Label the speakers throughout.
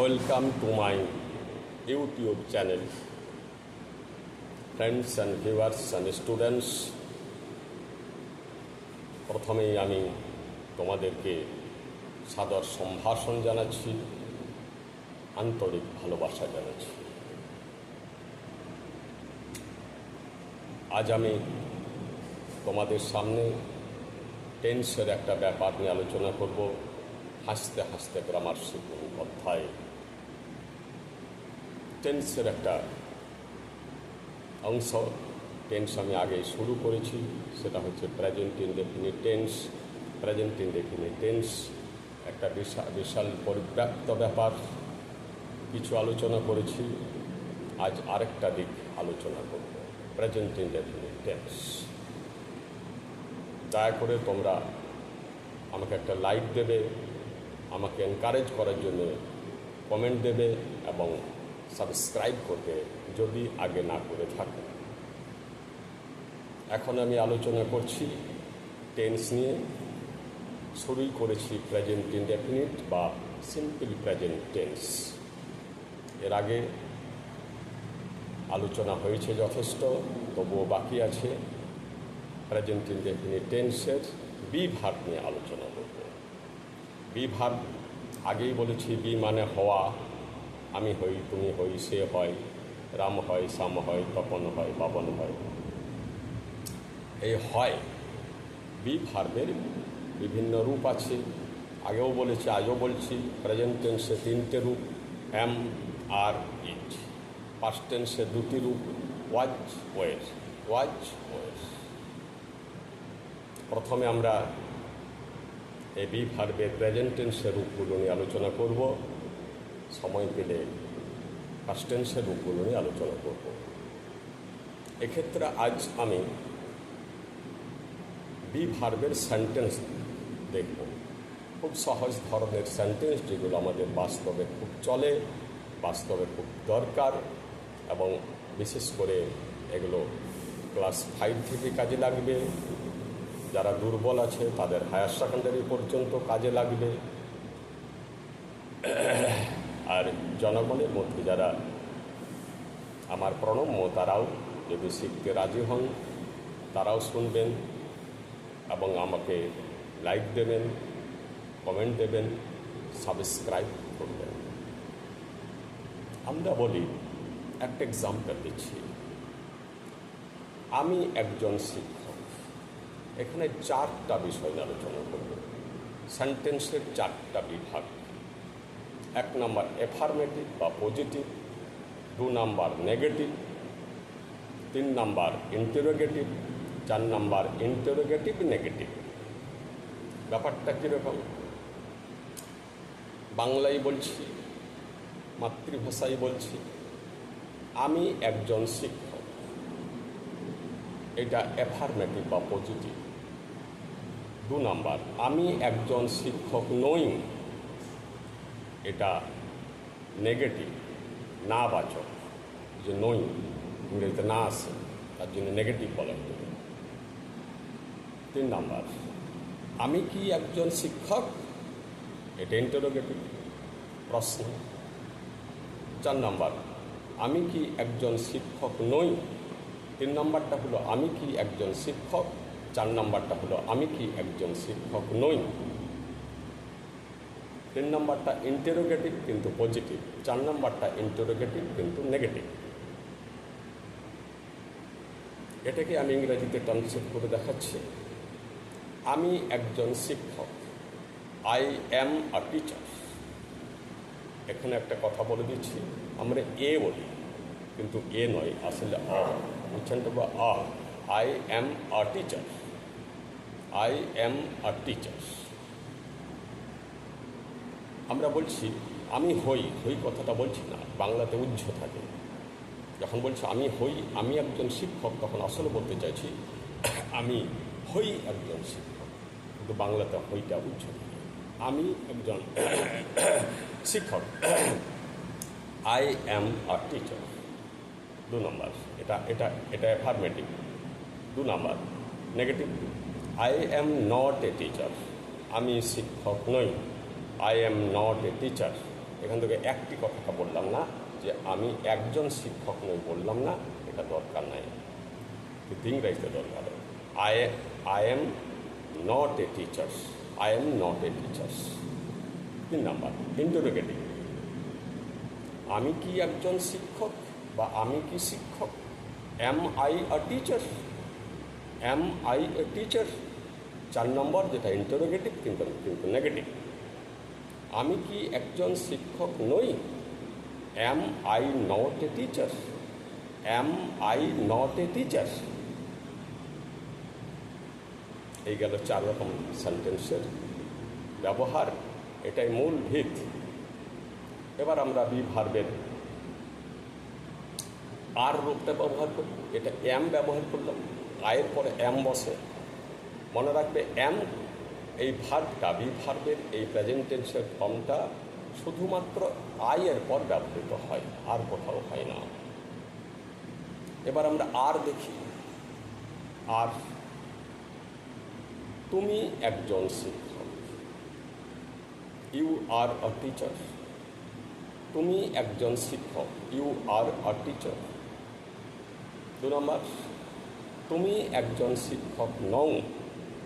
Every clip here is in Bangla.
Speaker 1: Welcome to my YouTube channel friends and viewers and students প্রথমেই আমি তোমাদেরকে সাদর সম্ভাষণ জানাচ্ছি, আন্তরিক ভালোবাসা জানাচ্ছি। আজ আমি তোমাদের সামনে টেন্সের একটা ব্যাপার নিয়ে আলোচনা করব। হাসতে হাসতে গ্রামার শিখুন অধ্যায় টেন্সের একটা অংশ। টেন্স আমি আগে শুরু করেছি, সেটা হচ্ছে present indefinite tense present indefinite tense একটা বিশাল বিশাল পরিব্যাপ্ত ব্যাপার। কিছু আলোচনা করেছি, আজ আরেকটা দিক আলোচনা করব। প্রেজেন্ট ইনডেফিনিট টেন্স দয়া করে তোমরা আমাকে একটা লাইক দেবে। আমাকে এনকারেজ করার জন্য কমেন্ট দেবে এবং সাবস্ক্রাইব করতে যদি আগে না করে থাকে। এখন আমি আলোচনা করছি টেন্স নিয়ে। শুরুই করেছি প্রেজেন্ট ইনডেফিনিট বা সিম্পল প্রেজেন্ট টেন্স এর আগে আলোচনা হয়েছে যথেষ্ট, তবুও বাকি আছে। প্রেজেন্ট ইনডেফিনিট টেন্সের বি ভাগ নিয়ে আলোচনা করব। বি ভাগ আগেই বলেছি, বি মানে হওয়া। আমি হই, তুমি হই, সে হয়, রাম হয় শ্যাম হয়, তপন হয়, পাবন হয়। এই হয় বি ভার্বের বিভিন্ন রূপ আছে। আগেও বলেছি আজও বলছি প্রেজেন্ট টেন্সে তিনটে রূপ এম আর ইট পাস্ট টেন্সে দুটি রূপ ওয়াজ ওয়ের ওয়াজ ওয়ের প্রথমে আমরা এই বি ভার্বের প্রেজেন্ট টেন্সের রূপগুলো নিয়ে আলোচনা করব। সময় পেলে পাস্ট টেন্সের রূপগুলো নিয়ে আলোচনা করব। এক্ষেত্রে আজ আমি বি ভার্বের সেন্টেন্স দেখব। খুব সহজ ধরনের সেন্টেন্স যেগুলো আমাদের বাস্তবে খুব চলে, বাস্তবে খুব দরকার এবং বিশেষ করে এগুলো ক্লাস ফাইভ থেকে কাজে লাগবে। যারা দুর্বল আছে, তাদের হায়ার সেকেন্ডারি পর্যন্ত কাজে লাগবে। আর জনগণের মধ্যে যারা আমার প্রণম্য, তারাও যদি শিখতে রাজি হন, তারাও শুনবেন এবং আমাকে লাইক দেবেন কমেন্ট দেবেন সাবস্ক্রাইব করবেন। আমরা বলি, একটা এক্সাম্পল দিচ্ছি। আমি একজন শিক্ষক। এখানে চারটা বিষয় আলোচনা করব। সেন্টেন্সের চারটা বিভাগ। এক নাম্বার এফার্মেটিভ বা পজিটিভ দু নাম্বার নেগেটিভ তিন নাম্বার ইন্টারোগেটিভ চার নাম্বার ইন্টারোগেটিভ নেগেটিভ ব্যাপারটা কীরকম? বাংলায় বলছি, মাতৃভাষায় বলছি, আমি একজন শিক্ষক। এটা এফার্মেটিভ বা পজিটিভ দু নাম্বার, আমি একজন শিক্ষক নই। এটা নেগেটিভ না বাচক, যে নই, ইংরেজিতে না আসে, তার জন্য নেগেটিভ বলা। হতে তিন নাম্বার, আমি কি একজন শিক্ষক? এটা ইন্টারোগেটিভ প্রশ্ন। চার নাম্বার, আমি কি একজন শিক্ষক নই? তিন নাম্বারটা হলো, আমি কি একজন শিক্ষক? চার নম্বরটা হলো, আমি কি একজন শিক্ষক নই? তিন নম্বরটা ইন্টারোগেটিভ কিন্তু পজিটিভ চার নম্বরটা ইন্টারোগেটিভ কিন্তু নেগেটিভ এটাকে আমি ইংরেজিতে ট্রান্সলেট করে দেখাচ্ছি। আমি একজন শিক্ষক আই অ্যাম আ টিচার এখানে একটা কথা বলে দিচ্ছি, আমরা এ বলি, কিন্তু এ নয়, আসলে অ উচ্চারণটা বা আ I am a teacher I am a teacher আমরা বলছি, আমি হই হই কথাটা বলছি না, বাংলাতে উজ্জ্ব থাকে। যখন বলছি আমি হই, আমি একজন শিক্ষক, তখন আসলে বলতে চাইছি, আমি হই একজন শিক্ষক। কিন্তু বাংলাতে হইটা উজ্জ্ব থাকে। আমি একজন শিক্ষক। আই অ্যাম আ টিচার দু নম্বর, এটা এটা এটা অ্যাফার্মেটিভ দু number negative I am not a teacher আমি শিক্ষক নই। I am not a teacher এখান থেকে একটি কথাটা বললাম না, যে আমি একজন শিক্ষক নই বললাম না, এটা দরকার নাই। ইংরেজিতে দরকার। I I am not a teachers I am not a teachers তিন নাম্বার ইন্টারোগেটিভ আমি কি একজন শিক্ষক বা আমি কি শিক্ষক? Am I a teacher am I a teacher চার নম্বর যেটা ইন্টারোগেটিভ কিন্তু কিন্তু নেগেটিভ আমি কি একজন শিক্ষক নই? Am I not a teacher am I not a teacher এই গেল চার রকম সেন্টেন্সের ব্যবহার, এটাই মূল ভিত। এবার আমরা বি ভার্বের আর রূপটা ব্যবহার করি। এটা এম ব্যবহার করলাম। আয়ের পরে এম বসে। মনে রাখবে এম, এই ভার্বটা বি ভার্বের এই প্রেজেন্টেন্সের ফর্মটা শুধুমাত্র আয়ের পর ব্যবহৃত হয়, আর কোথাও হয় না। এবার আমরা আর দেখি। আর, তুমি একজন শিক্ষক। You are a teacher. তুমি একজন শিক্ষক। You are a teacher. দু নম্বর। তুমি একজন শিক্ষক নও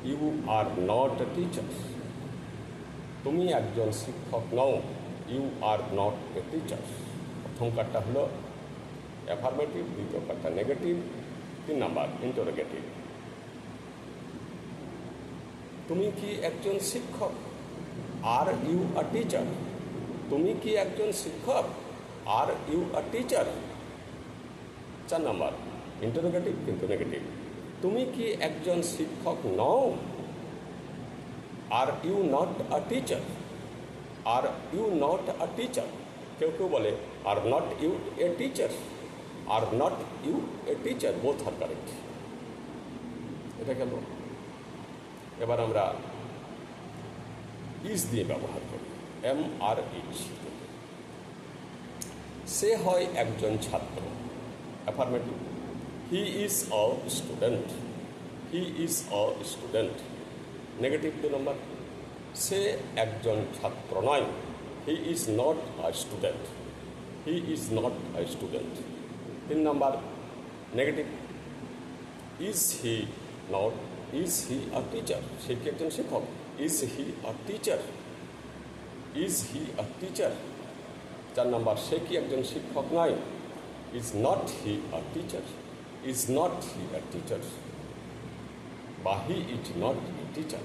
Speaker 1: you are not a teacher তুমি একজন শিক্ষক নও you are not a teacher প্রথম কার্ডটা হলো অ্যাফার্মেটিভ দ্বিতীয় কার্ডটা নেগেটিভ তিন নাম্বার ইন্টারোগেটিভ তুমি কি একজন শিক্ষক? আর ইউ আ টিচার তুমি কি একজন শিক্ষক? আর ইউ আ টিচার চার নাম্বার। ইন্টারোগেটিভ কিন্তু নেগেটিভ তুমি কি একজন শিক্ষক নও? Are you not a teacher are you not a teacher কেউ কেউ বলে are not you a teacher are not you a teacher both are correct এটা গেল এবার আমরা ইজ দিয়ে ব্যবহার করি। এম আর ইজ সে হয় একজন ছাত্র। Affirmative he is a student he is a student negative দু নম্বর সে একজন ছাত্র নয়। He is not a student he is not a student তিন number negative is he not is he a teacher সে কি একজন শিক্ষক? Is he a teacher is he a teacher চার নম্বর সে কি একজন শিক্ষক নয়? Is not he a teacher is not he a teacher বা he is not a teacher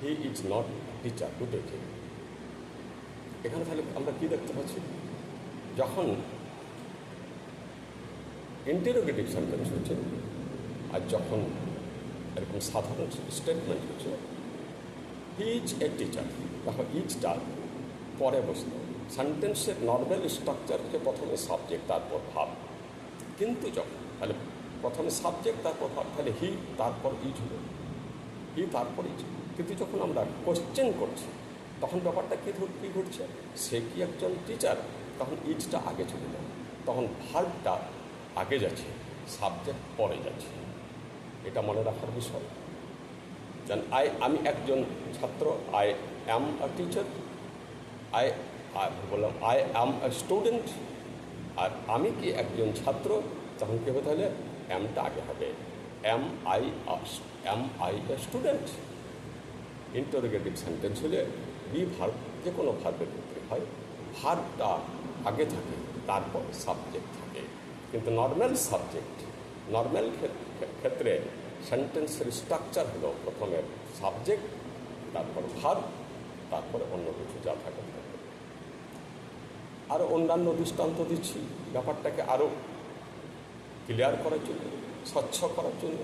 Speaker 1: he is not teacher দুটোই ঠিক এখানে তাহলে আমরা কী দেখতে পাচ্ছি? যখন ইন্টারোগেটিভ সেন্টেন্স হচ্ছে, আর যখন এরকম সাধারণ স্টেটমেন্ট হচ্ছে হি ইজ এ টিচার দেখো ইজটা পরে বসল সেন্টেন্সের নর্মাল স্ট্রাকচার হচ্ছে প্রথমে সাবজেক্ট তারপর ভাব। কিন্তু যখন, তাহলে প্রথমে সাবজেক্ট তারপর তাহলে হি তারপর ইজ হলো। হি তারপর ইজ কিন্তু যখন আমরা কোশ্চেন করছি, তখন ব্যাপারটা কী কী ঘটছে? সে কি একজন টিচার তখন ইজটা আগে চলে যায়। তখন ভার্বটা আগে যাচ্ছে সাবজেক্ট পরে যাচ্ছে। এটা মনে রাখার বিষয়। যেন আই আমি একজন ছাত্র I am a teacher I বললাম আই অ্যাম আ স্টুডেন্ট আর আমি কি একজন ছাত্র? তখন কী হবে তাহলে? অ্যামটা আগে হবে am I am I student interrogative sentence হলে বি ভার্ব যে কোনো ভার্বের ক্ষেত্রে হয় ভার্বটা আগে থাকে, তারপর সাবজেক্ট থাকে। কিন্তু নর্মাল সাবজেক্ট নর্মাল ক্ষেত্রে সেন্টেন্সের স্ট্রাকচার হলো প্রথমে সাবজেক্ট তারপর ভার্ব তারপরে অন্য কিছু যা থাকে। থাকে আরও অন্যান্য দৃষ্টান্ত দিচ্ছি। ব্যাপারটাকে আরও ক্লিয়ার করার জন্য, স্বচ্ছ করার জন্য।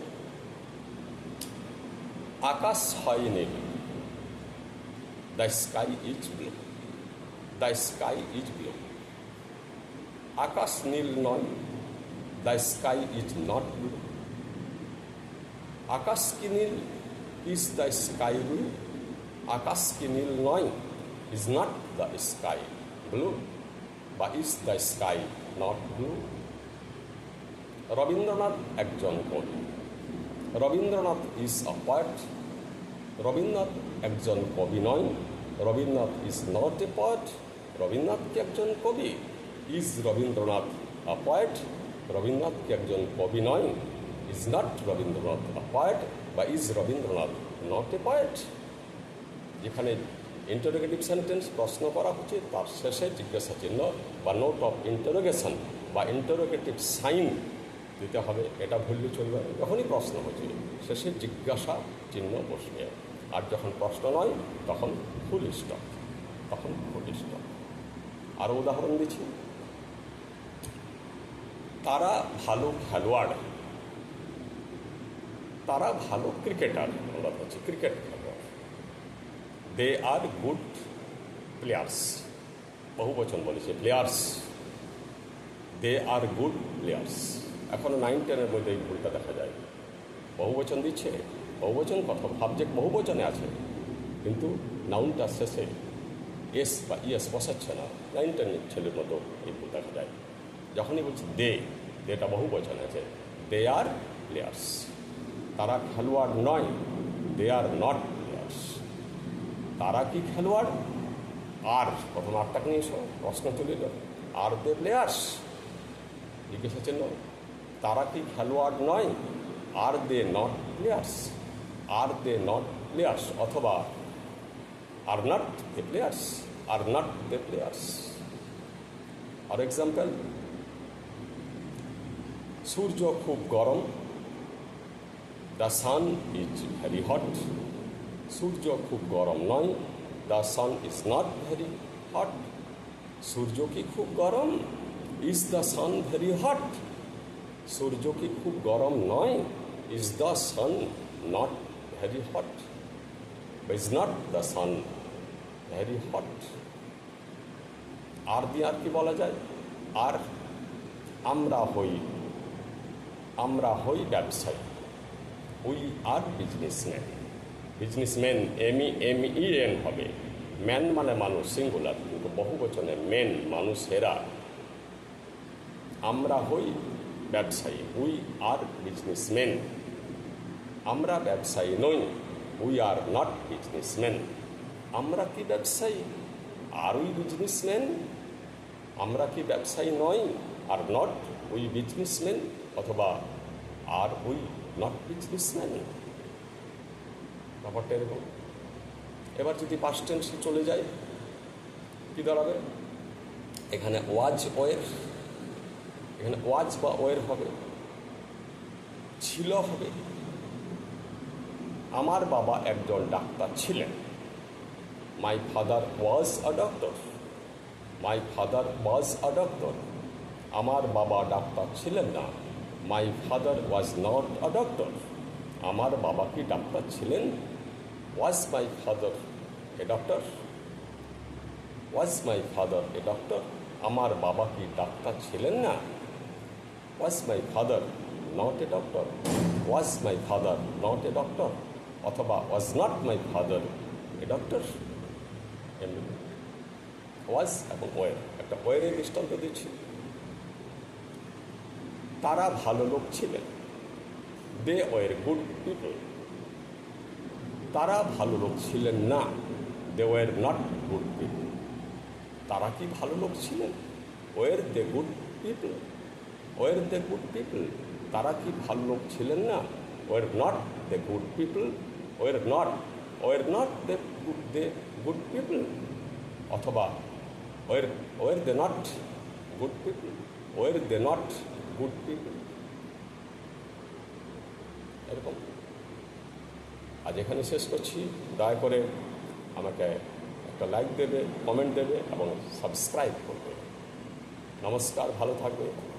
Speaker 1: আকাশ হয় নীল। The sky is blue the sky is blue আকাশ নীল নয়। The sky is not blue আকাশ কি নীল? ইজ দ্য স্কাই ব্লু আকাশ কি নীল নয়? Is not the sky blue বা is the sky not blue Rabindranath একজন কবি Rabindranath is a poet Rabindranath একজন কবি নয়, Rabindranath is not a poet Rabindranath কি একজন কবি? Is Rabindranath a poet Rabindranath কি একজন কবি নয়? Is not Rabindranath a poet বা is Rabindranath not a poet যেখানে ইন্টারোগেটিভ সেন্টেন্স প্রশ্ন করা হচ্ছে, তার শেষে জিজ্ঞাসা চিহ্ন বা নোট অফ ইন্টারোগেশন বা ইন্টারোগেটিভ সাইন দিতে হবে, এটা ভুললে চলবে না। যখনই প্রশ্ন হচ্ছে, শেষে জিজ্ঞাসা চিহ্ন বসবে। আর যখন প্রশ্ন নয়, তখন ফুল স্টপ তখন ফুল স্টপ আরও উদাহরণ দিচ্ছি। তারা ভালো খেলোয়াড়। তারা ভালো ক্রিকেটার, আমরা হচ্ছে ক্রিকেট খেলোয়াড়। দে আর গুড প্লেয়ার্স বহু বচন বলেছে players they are good players এখনও নাইন টেনের মধ্যে এই ভুলটা দেখা যায় বহুবচন দিচ্ছে, বহুবচন কথা সাবজেক্ট বহুবচনে আছে। কিন্তু নাউনটা শেষে এস বা ইয়েস বসাচ্ছে না। নাইন টেনের ছেলের মতো এই ভুল দেখা যায়। যখনই বলছি দে, দেটা বহু বচন আছে। দে আর প্লেয়ার্স তারা খেলোয়াড় নয়, দে আর নট প্লেয়ার্স তারা কি খেলোয়াড়? আর, প্রথম আটটাকে নিয়ে এসো প্রশ্ন চলে এলো আর দে প্লেয়ার্স জিজ্ঞাসা চিহ্ন তারা কি খেলোয়াড় নয়? Are they not players. Are they not players অথবা are not they players. Are not they players. R example সূর্য খুব গরম the sun is very hot সূর্য খুব গরম নয় the sun is not very hot সূর্য কি খুব গরম? Is the sun very hot সূর্য কি খুব গরম নয়? Is the sun not very hot is not the sun very hot are দিয়ে আর কি বলা যায়? আর আমরা হই আমরা হই ব্যবসায়ী। We are businessman businessman M E M E N হবে। ম্যান মানে মানুষ সিঙ্গুলার কিন্তু বহু বচনে মেন মানুষেরা। আমরা হই ব্যবসায়ী উই আর বিজনেসম্যান আমরা ব্যবসায়ী নই উই আর নট বিজনেসম্যান আমরা কি ব্যবসায়ী? আর উই বিজনেসম্যান আমরা কি ব্যবসায়ী নই আর নট উই বিজনেসম্যান অথবা আর উই নট বিজনেসম্যান ব্যাপারটা এরকম। এবার যদি পাস্ট টেন্সে চলে যায় কী দাঁড়াবে? এখানে ওয়াজ ওয়ের এখানে ওয়াজ বা ওয়ের হবে ছিল হবে। আমার বাবা একজন ডাক্তার ছিলেন। My father was a doctor my father was a doctor আমার বাবা ডাক্তার ছিলেন না। My father was not a doctor আমার বাবা কি ডাক্তার ছিলেন? Was my father a doctor was my father a doctor আমার বাবা কি ডাক্তার ছিলেন না? Was my father not a doctor was my father not a doctor অথবা was not my father a doctor was এবং ওয়ের একটা ওয়েরের দৃষ্টান্ত দিচ্ছি। তারা ভালো লোক ছিলেন। দে ওয়ের গুড পিপল তারা ভালো লোক ছিলেন না। They were not good people তারা কি ভালো লোক ছিলেন? Were they good people were the good people? তারা কি ভালো লোক ছিলেন না? Were not the good people? Were not were not the good they good people? অথবা were were the not good people? Were the not good people? এরকম। আজ এখানে শেষ করছি। দয়া করে আমাকে একটা লাইক দেবে কমেন্ট দেবে এবং সাবস্ক্রাইব করবে। নমস্কার, ভালো থাকবে।